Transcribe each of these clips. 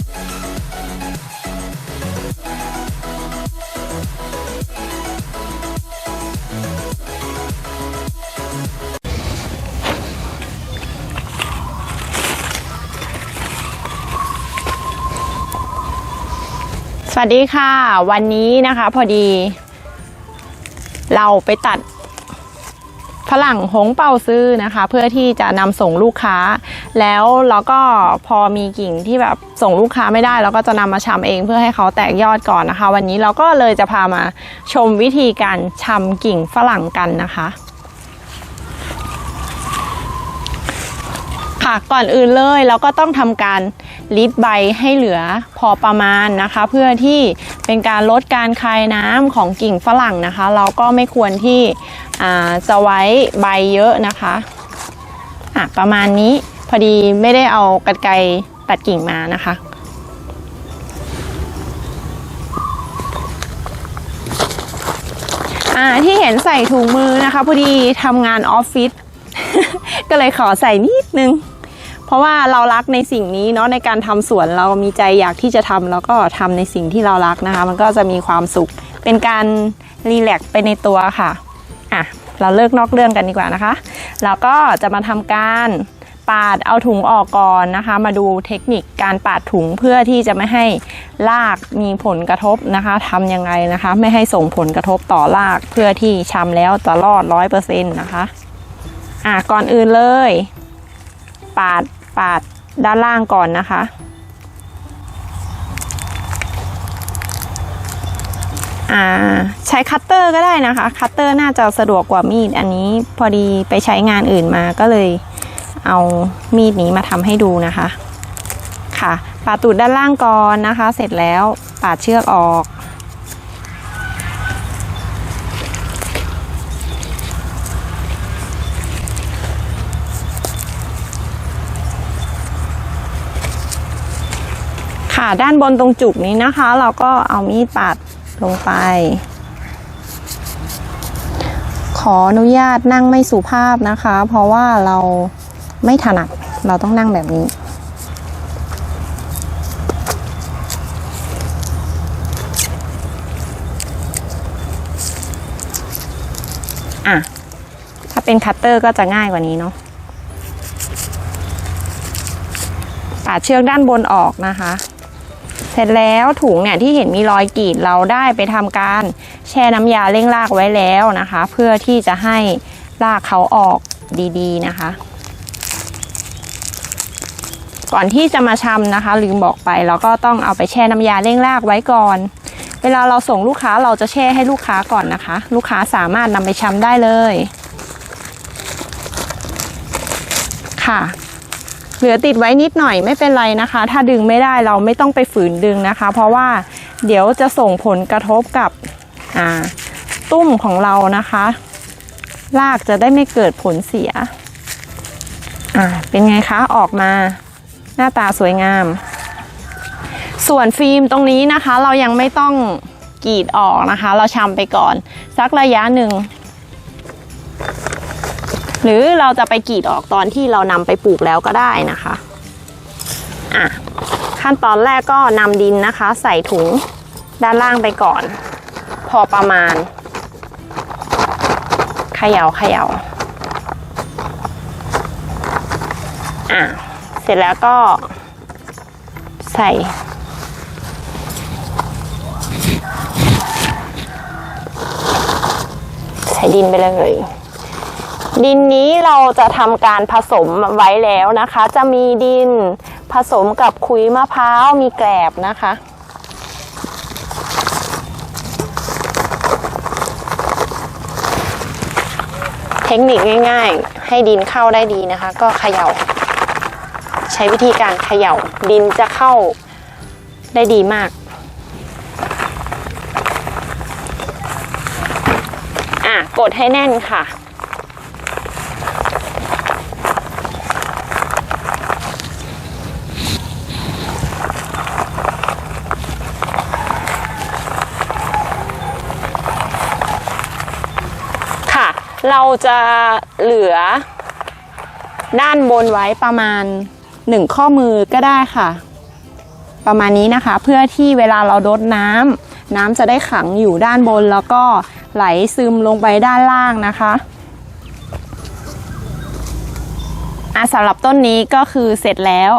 สวัสดีค่ะ วันนี้นะคะพอดี เราไปตัดฝรั่งหงเป่าซื้อนะคะ เพื่อที่จะนำส่งลูกค้า แล้วเราก็พอมีกิ่งที่แบบส่งลูกค้าไม่ได้ เราก็จะนำมาชำเองเพื่อให้เขาแตกยอดก่อนนะคะ วันนี้เราก็เลยจะพามาชมวิธีการชำกิ่งฝรั่งกันนะคะค่ะก่อนอื่นเลยเราก็ต้องทำการลิดใบให้เหลือพอประมาณนะคะ เพื่อที่เป็นการลดการคายน้ำของกิ่งฝรั่งนะคะ เราก็ไม่ควรที่จะไว้ใบเยอะนะคะะประมาณนี้ พอดีไม่ได้เอากรรไกรตัดกิ่งมานะคะ อ่าที่เห็นใส่ถุงมือนะคะ พอดีทำงานออฟฟิศก็เลยขอใส่นิดนึง เพราะว่าเรารักในสิ่งนี้เนาะในการทำสวนเรามีใจอยากที่จะทำแล้วก็ทำในสิ่งที่เรารักนะคะ มันก็จะมีความสุขเป็นการรีแลกซ์ไปในตัวค่ะ อะ เราเลิกนอกเรื่องกันดีกว่านะคะแล้วก็จะมาทำการ ปาดเอาถุงออกก่อนนะคะ มาดูเทคนิคการปาดถุงเพื่อที่จะไม่ให้รากมีผลกระทบนะคะทำยังไงนะคะ ไม่ให้ส่งผลกระทบต่อรากเพื่อที่ชำแล้วจะรอดร้อยเปอร์เซ็นต์นะคะอะก่อนอื่นเลย ปาดปาดด้านล่างก่อนนะคะอ่าใช้คัตเตอร์ก็ได้นะคะ คัตเตอร์น่าจะสะดวกกว่ามีดอันนี้พอดีไปใช้งานอื่นมาก็เลย เอามีดนี้มาทำให้ดูนะคะ ค่ะปาดตูดด้านล่างก่อนนะคะ เสร็จแล้วปาดเชือกออก ค่ะด้านบนตรงจุกนี้นะคะ เราก็เอามีดปาดลงไป ขออนุญาตนั่งไม่สุภาพนะคะ เพราะว่าเรา ไม่ถนัดเราต้องนั่งแบบนี้ อะ ถ้าเป็นคัตเตอร์ก็จะง่ายกว่านี้เนาะปาดเชือกด้านบนออกนะคะ เสร็จแล้วถุงเนี่ยที่เห็นมีรอยกรีดเราได้ไปทำการแช่น้ำยาเร่งรากไว้แล้วนะคะ เพื่อที่จะให้รากเขาออกดีๆนะคะ ก่อนที่จะมาชำนะคะ ลืมบอกไปเราก็ต้องเอาไปแช่น้ำยาเร่งรากไว้ก่อน เวลาเราส่งลูกค้าเราจะแช่ให้ลูกค้าก่อนนะคะ ลูกค้าสามารถนำไปชำได้เลย ค่ะ เหลือติดไว้นิดหน่อยไม่เป็นไรนะคะ ถ้าดึงไม่ได้เราไม่ต้องไปฝืนดึงนะคะ เพราะว่าเดี๋ยวจะส่งผลกระทบกับตุ้มของเรานะคะรากจะได้ไม่เกิดผลเสีย อ่า เป็นไงคะ ออกมา หน้าตาสวยงาม ส่วนฟิล์มตรงนี้นะคะ เรายังไม่ต้องกรีดออกนะคะ เราชำไปก่อน สักระยะหนึ่ง หรือเราจะไปกรีดออกตอนที่เรานำไปปลูกแล้วก็ได้นะคะอะขั้นตอนแรกก็นำดินนะคะ ใส่ถุงด้านล่างไปก่อน พอประมาณเขย่าเขย่าอะ สร็จแล้วก็ใส่ ใส่ดินไปเลยดินนี้เราจะทำการผสมไว้แล้วนะคะ จะมีดินผสมกับขุยมะพร้าวมีแกลบนะคะ เทคนิคง่าย ๆ ให้ดินเข้าได้ดีนะคะ ก็เขย่า ใช้วิธีการเขย่าดินจะเข้าได้ดีมาก อะ กดให้แน่นค่ะ ค่ะ เราจะเหลือด้านบนไว้ประมาณ หนึ่งข้อมือก็ได้ค่ะ ประมาณนี้นะคะ เพื่อที่เวลาเราดดน้ำน้ำจะได้ขังอยู่ด้านบน แล้วก็ไหลซึมลงไปด้านล่างนะคะอะสำหรับต้นนี้ก็คือเสร็จแล้ว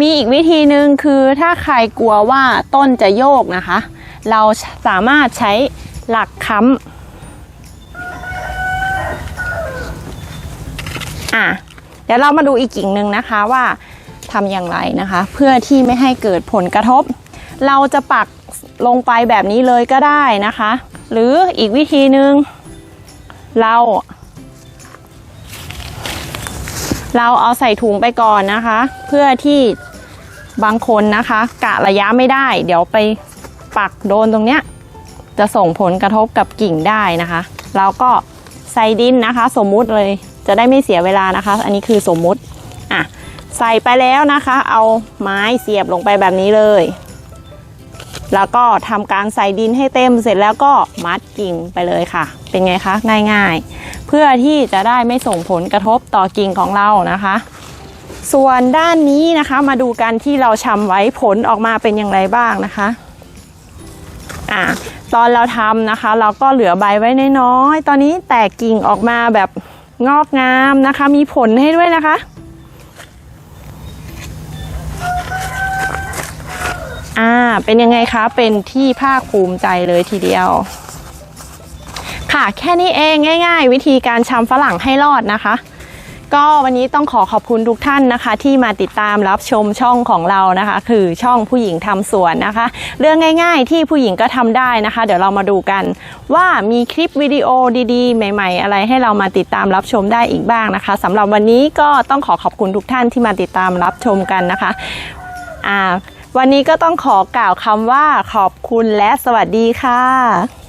มีอีกวิธีหนึ่งคือถ้าใครกลัวว่าต้นจะโยกนะคะ เราสามารถใช้หลักค้ำอะเดี๋ยวเรามาดูอีกกิ่งหนึ่งนะคะว่า ทำอย่างไรนะคะ เพื่อที่ไม่ให้เกิดผลกระทบ เราจะปักลงไปแบบนี้เลยก็ได้นะคะ หรืออีกวิธีหนึ่งเรา เราเอาใส่ถุงไปก่อนนะคะ เพื่อที่บางคนนะคะ กะระยะไม่ได้ เดี๋ยวไปปักโดนตรงเนี้ยจะส่งผลกระทบกับกิ่งได้นะคะเราก็ใส่ดินนะคะ สมมุติเลยจะได้ไม่เสียเวลานะคะ อันนี้คือสมมุติ ใส่ไปแล้วนะคะ เอาไม้เสียบลงไปแบบนี้เลย แล้วก็ทำการใส่ดินให้เต็มเสร็จแล้วก็มัดกิ่งไปเลยค่ะ เป็นไงคะง่ายๆ เพื่อที่จะได้ไม่ส่งผลกระทบต่อกิ่งของเรานะคะ ส่วนด้านนี้นะคะมาดูกันที่เราชำไว้ผลออกมาเป็นอย่างไรบ้างนะคะอ่าตอนเราทำนะคะ เราก็เหลือใบไว้น้อยๆตอนนี้แตกกิ่งออกมาแบบงอกงามนะคะ มีผลให้ด้วยนะคะ อ่า เป็นยังไงคะ เป็นที่ภาคภูมิใจเลยทีเดียว ค่ะ แค่นี้เองง่าย ๆ วิธีการชำฝรั่งให้รอดนะคะ ก็วันนี้ต้องขอขอบคุณทุกท่านนะคะ ที่มาติดตามรับชมช่องของเรานะคะ คือช่องผู้หญิงทำสวนนะคะ เรื่องง่าย ๆ ที่ผู้หญิงก็ทำได้นะคะ เดี๋ยวเรามาดูกันว่ามีคลิปวิดีโอดีๆ ใหม่ ๆ อะไรให้เรามาติดตามรับชมได้อีกบ้างนะคะสำหรับวันนี้ก็ต้องขอขอบคุณทุกท่านที่มาติดตามรับชมกันนะคะอ่า วันนี้ก็ต้องขอกล่าวคำว่าขอบคุณและสวัสดีค่ะ